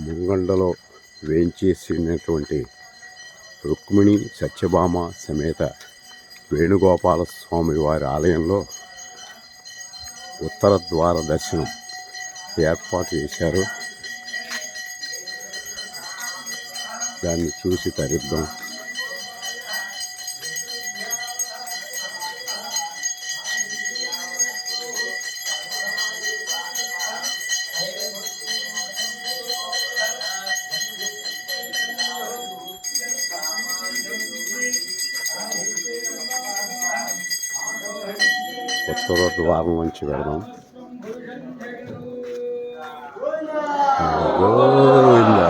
ముంగండలో వేంచేసినటువంటి రుక్మిణి సత్యభామ సమేత వేణుగోపాల స్వామి వారి ఆలయంలో ఉత్తర ద్వార దర్శనం ఏర్పాటు చేశారు. దాన్ని చూసి తరిద్దాం. కొత్త రోడ్డు ద్వారం నుంచి వెళదాం. గోవిందా.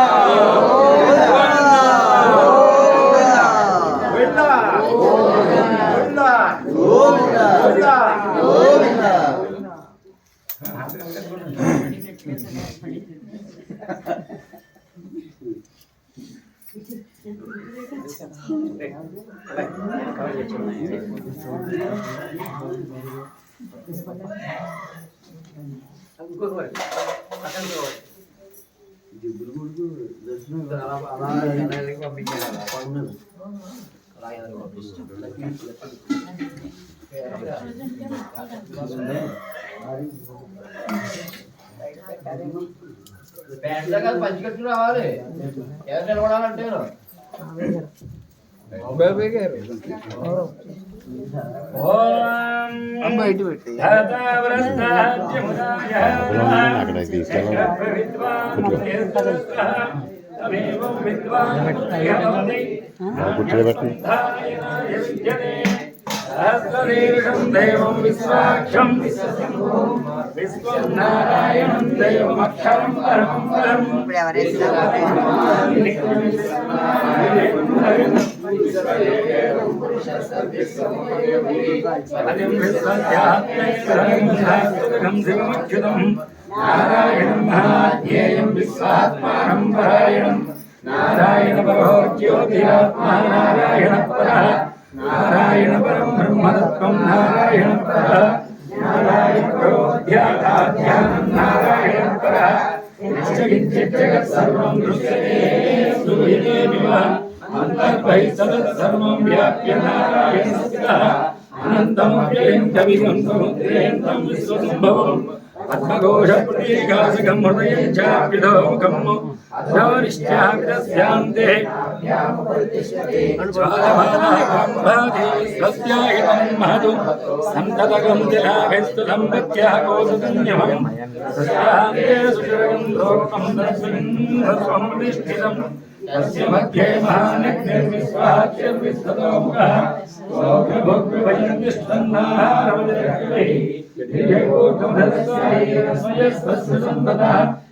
సమర్పయామి కాదు పంచి రావాలి. ఎవరు నిలబడాలంటే అక్కడ తీసుకెళ్ళాలి కూర్చోబెట్టండి సహస్రశీర్షం దేవం విశ్వాక్షం. విశ్వం నారాయణం దేవమక్షరం పరమం పరం నారాయణం మహాజ్ఞేయం విశ్వాత్మానం పరాయణం నారాయణ పరో జ్యోతిరాత్మా నారాయణ పర నారాయణ పరం బ్రహ్మతత్వం నారాయణ పర నారాయణ పరో ధ్యానం నారాయణ పర. జగత్ దృశ్యతే సూర్యదేవివ వ్యాప్య నారాయణ సముద్రేంతం విశ్వసంభవం. పద్మఘోష ప్రతీకాశకం హృదయం చాప్యధోముఖం అధోరిష్టాగ్రస్యాంతే స్వస్యాయుతం మహదు సంతతగం జలాభిస్తుతం ప్రత్యాహ కోసదన్యమం సస్యాంతే సుచరగం లోకం దర్శనం ప్రతిష్ఠితం తస్య మధ్యే మహానగ్నిర్విశ్వాచ్యం విస్తతోముఖः సోగ్రభోగ్రభయం తిష్టన్నాహారవజరక్రై దివ్యకోటమధస్వాయస్మయస్వస్య సంపదः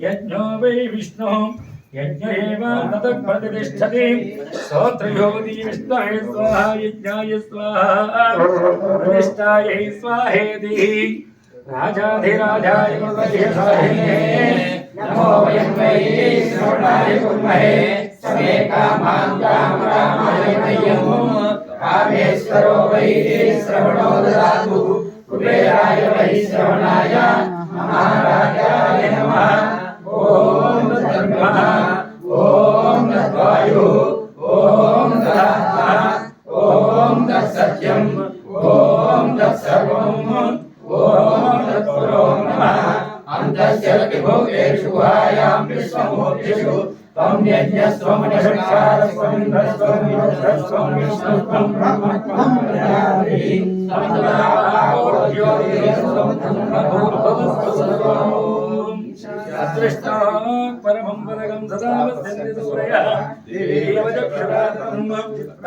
यज्ञो वै विष्णु यज्ञ एव प्रतिष्ठति श्रोत्रयोगी विष्णवे स्वाहा यज्ञाय स्वाहा। स्वाहेति राजाधिराजाय नमो श्रवणाय कुर्महे। समे कामान् मह्यम्। कामेश्वरो वै श्रवणो ददातु। कुबेराय वै श्रवणाय। महाराजाय नमः। तद्ब्रह्म ॐ तद्वायुः ॐ तदात्मा ॐ तत्सत्यम् ॐ तत्सर्वम् ॐ तत्पुरो नमः अन्तस्य विभोगेषु गुहायां विश्वमूर्तिषु त्वं यज्ञस्त्वमनिषट्कारस्त्वं इन्द्रस्त्वं विरुद्रस्त्वं विष्णुस्त्वं ब्रह्मत्वं प्रजापतिः त्वं तदाहोर्ज्योतिरस्त्वं ब्रह्मभूर्भुवस्त्वं अदृष्टा అదృష్టాన్ పరమం పదగం సదా వస్యంతి సూరయ దేవజక్షరాతం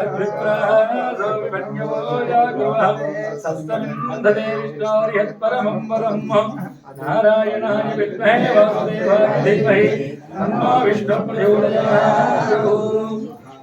అగ్రిప్రాసోపణ్యో యాగవః సస్తం అందదే విష్ణారిహత్ పరమం పరం విద్మహే వాసుదేవాయ విష్ణు ప్రచోదయాత్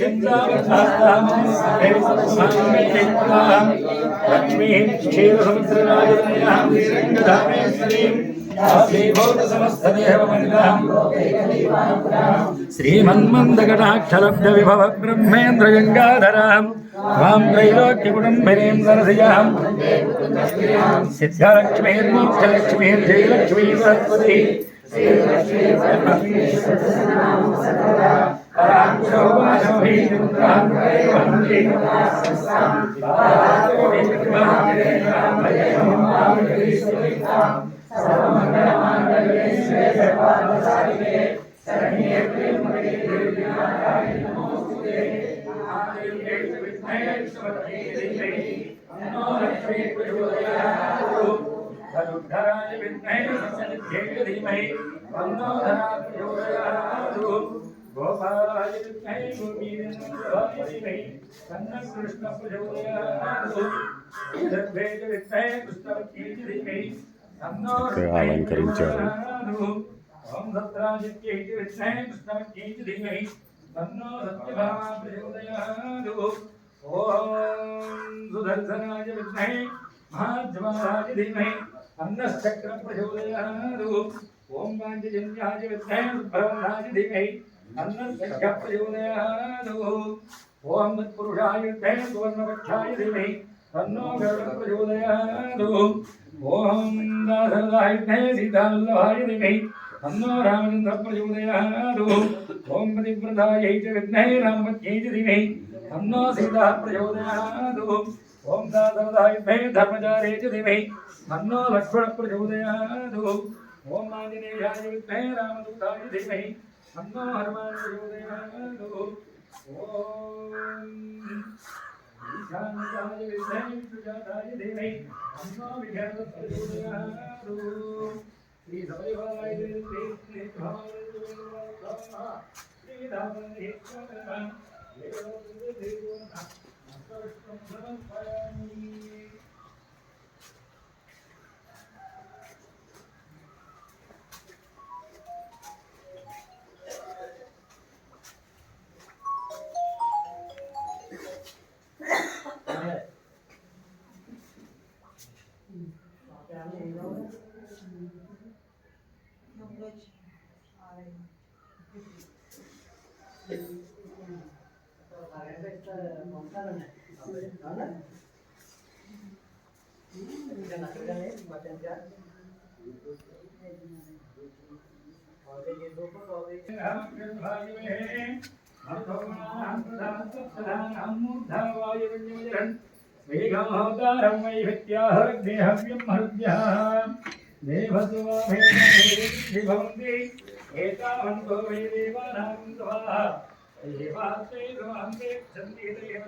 गम्भीरावर्तनाभिः सर्वभरणिता लक्ष्मी लक्ष्मी श्रीमन्मन्दकटाक्षलब्ध विभव ब्रह्मेन्द्र गङ्गाधराम् त्वां त्रैलोक्यगुणं विनीं नरसिजाम् सिद्धलक्ष्मीर्मोक्षलक्ष्मीर्जयलक्ष्मी सरस्वती धनुर्धराय विद्महे धीमहि तन्नो धनात् प्रचोदयात् ఇక్కడ అలంకరించారు సుదర్శనాయ విద్మహే మహాజ్వాయ ధీమహి అన్నశ్చక్ర ప్రచోదయాదు ఓం గాంధీజన్యాయ విద్మహే సుబ్రహ్మణ్యాయ ధీమహి అన్నశ్చక్ర ప్రచోదయాత్ ఓం తత్పురుషాయ విద్మహే సువర్ణపక్షాయ ధీమహి తన్నో గరుడ ప్రచోదయాత్ ఓం దాసరథాయ విద్మహే సీతావల్లభాయ ధీమహి తన్నో రామచంద్ర ప్రచోదయాత్ ఓం పతివ్రతాయై చ విద్మహే రామపత్యై చ ధీమహి తన్నో సీతా ప్రచోదయాత్ ఓం దాసరథాయ విద్మహే ధర్మచారే చ ధీమహి తన్నో లక్ష్మణ ఓం ఆంజనేయాయ రామదూతాయ ధీమహి తన్నో హనుమాన్ ప్రచోదయాత్ ఓం ఈశాన్యాయ విద్మహే విష్ణుజాతాయ ధీమహి తన్నో విఘ్న ప్రచోదయాత్ శ్రీ సభైవాయ శ్రీ శ్రీ భావాయ శ్రీ దాసరి వేగమహోదారం వైభత్యాహర్దేహవ్యం హృద్యः దేవసువాభేభవంతి ఏతావంతో వై దేవానాం స్వాహా దేవాస్తే సమాంతే సందేదయం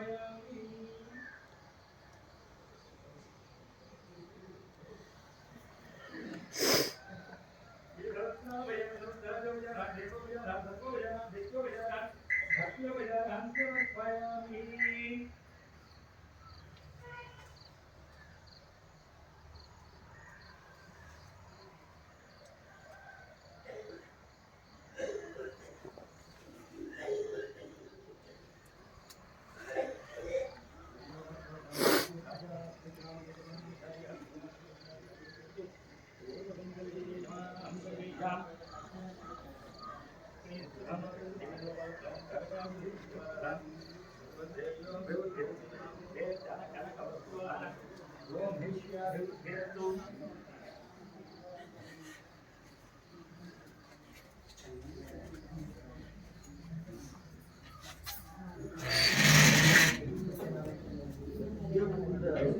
Jeremiah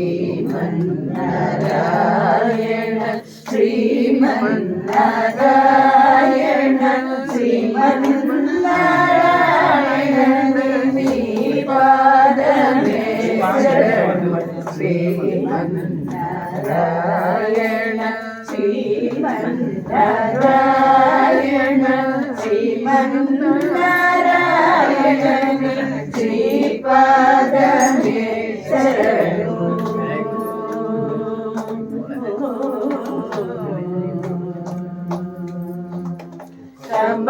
ശ്രീമന്നാരായണ ശ്രീമന്നാരായണ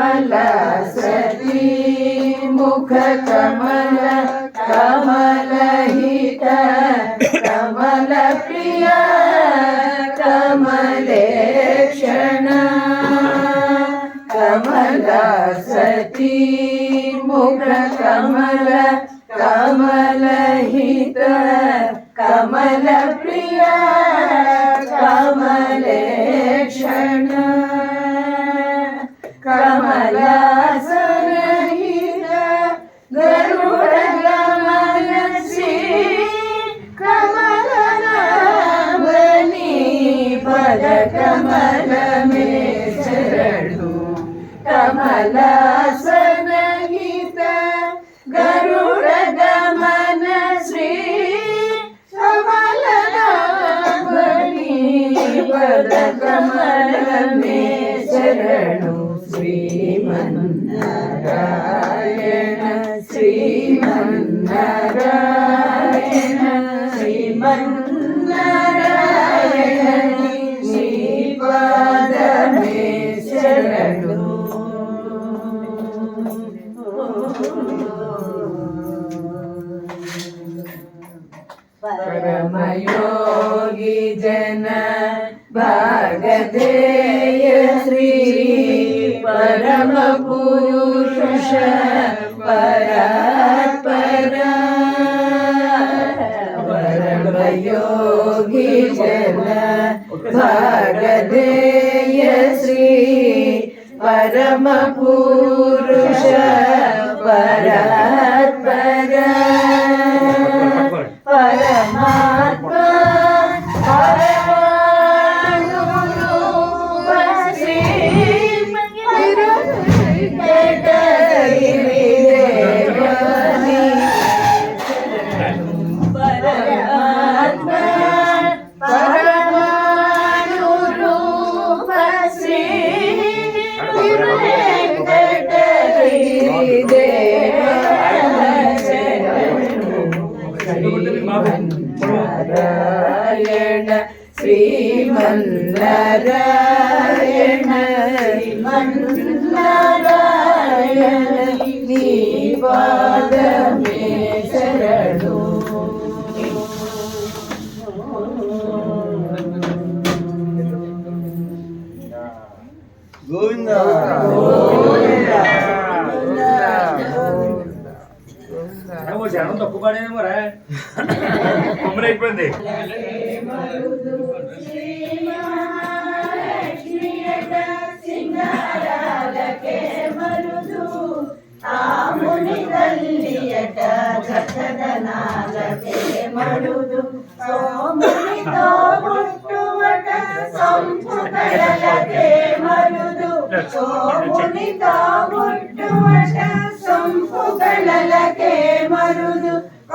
कमल सती मुख कमल कमल हित कमल प्रिय कमलेक्षण कमल सती मुख कमल 卖 కొమ్మలు అయిపోయింది తల్లియట చక్కదనాలకే మరుదు సోమునితో పుట్టువట సంపుకలకే మరుదు సోమునితో పుట్టువట సంపుకలకే మరుదు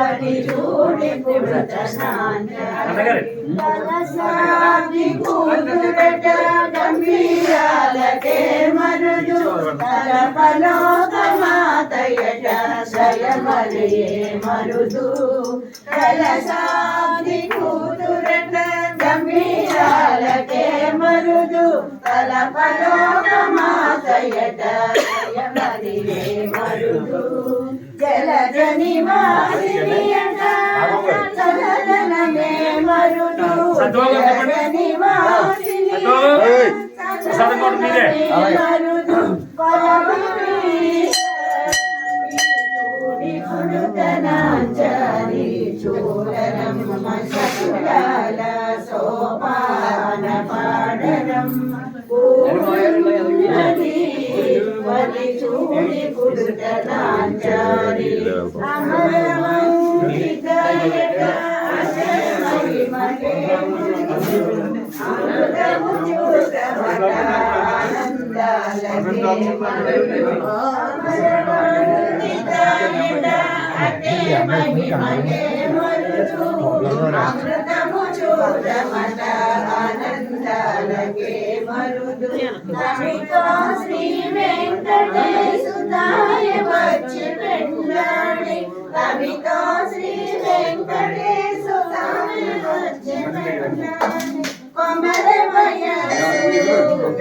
పది చూడి అన్నగారు కూతురట గంభీరాలకే శయమలయే మరుదు కూతురట గంభీరాలకే మరుదు తలపలోకమాతయట శయమలయే మరుదు జలజని వాసినియట సంతోషం చెప్పండి. జలజని వాసినియట సంతోషం. ప్రసాదం కూడా మీదే. అమృతము చూడమట ఆనందాలకే మరుదు శ్రీ వెంకటేశుతాయ వచ్చి శ్రీ వచ్చి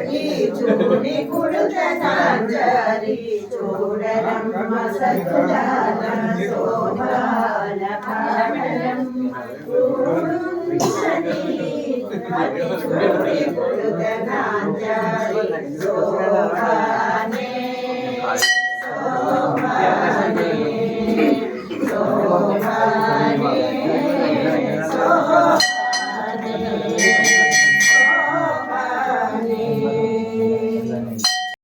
ചൊല്ലി ചൂടി കൊടുത്ത സഞ്ചരി ചൂടരം സഞ്ചാരം ശോഭാന ഭാവനം ചൂടി കൊടുത്ത സഞ്ചരി